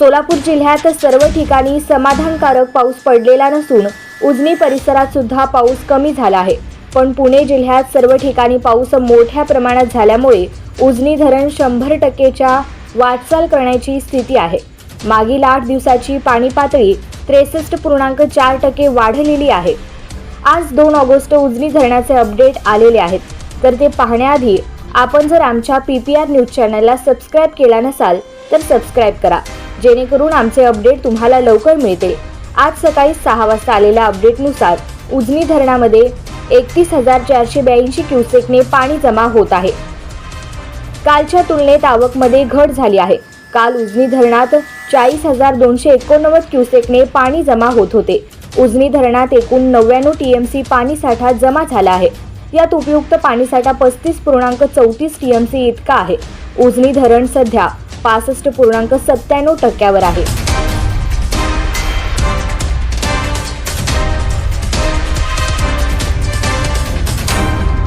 सोलापूर जिल्ह्यात सर्व ठिकाणी समाधानकारक पाऊस पडलेला नसून उजनी परिसरात सुद्धा पाऊस कमी झाला आहे. पण पुणे जिल्ह्यात सर्व ठिकाणी पाऊस मोठ्या प्रमाणात झाल्यामुळे उजनी धरण शंभर टक्केच्या वाटचाल करण्याची स्थिती आहे. मागील आठ दिवसाची पाणी पातळी त्रेसष्ट पूर्णांक चार टक्के वाढलेली आहे. आज दोन ऑगस्ट उजनी धरणाचे अपडेट आलेले आहेत. तर ते पाहण्याआधी आपण जर आमच्या पी पी आर न्यूज चॅनलला सबस्क्राईब केला नसाल तर सबस्क्राईब करा. जेणेकरून आमचे अपडेट तुम्हाला लवकर मिळतील आज सकाळी सहा वाजता आलेल्या अपडेटनुसार उजनी धरणामध्ये एकतीस हजार चारशे ब्याऐंशी क्युसेकने पाणी जमा होत आहे. कालच्या तुलनेत आवकमध्ये घट झाली आहे. काल उजनी धरणात चाळीस हजार दोनशे एकोणनव्वद क्युसेकने पाणी जमा होत होते. उजनी धरणात एकूण नव्याण्णव टीएमसी पाणी साठा जमा झाला आहे. यात उपयुक्त पाणीसाठा पस्तीस पूर्णांक चौतीस टी एम सी इतका आहे. उजनी धरण सध्या पासष्ट पूर्णांक सत्त्याण्णव टक्क्यावर आहे.